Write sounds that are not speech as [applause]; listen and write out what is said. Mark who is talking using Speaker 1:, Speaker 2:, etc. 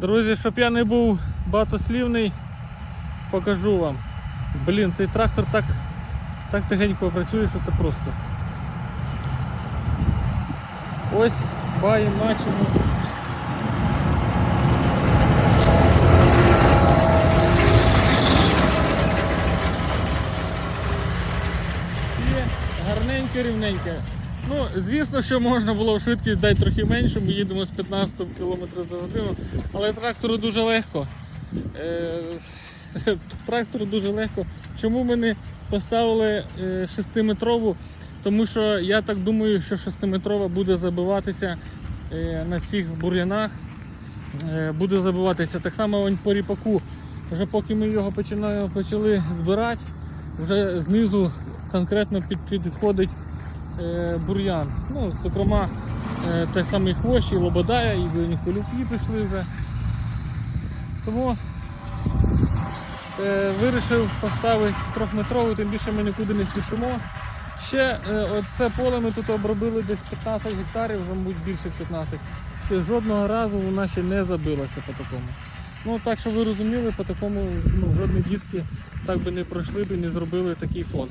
Speaker 1: Друзі, щоб я не був багатослівний, покажу вам. Блін, цей трактор так, так тихенько працює, що це просто. Ось баємо, бачимо. Є гарненьке, рівненьке. Ну, звісно, що можна було в швидкість дати трохи менше, ми їдемо з 15 км за годину, але трактору дуже легко. Е, [laughs] трактору дуже легко. Чому ми не поставили е, 6-метрову? Тому що я так думаю, що 6-метрова буде забиватися е, на цих бур'янах. Е, буде забиватися. Так само он по ріпаку. Вже поки ми його почали збирати, вже знизу конкретно під, підходить е, бур'ян. Ну, зокрема, е, той самий хвощ і лободая, і винихолюки пішли вже. Тому е, вирішив поставити трьохметрову, тим більше ми нікуди не спішимо. Ще е, оце поле ми тут обробили десь 15 гектарів, вже мабуть більше 15. Ще жодного разу вона ще не забилася по такому. Ну так що ви розуміли, по такому ну, жодні диски так би не пройшли б і не зробили такий фон.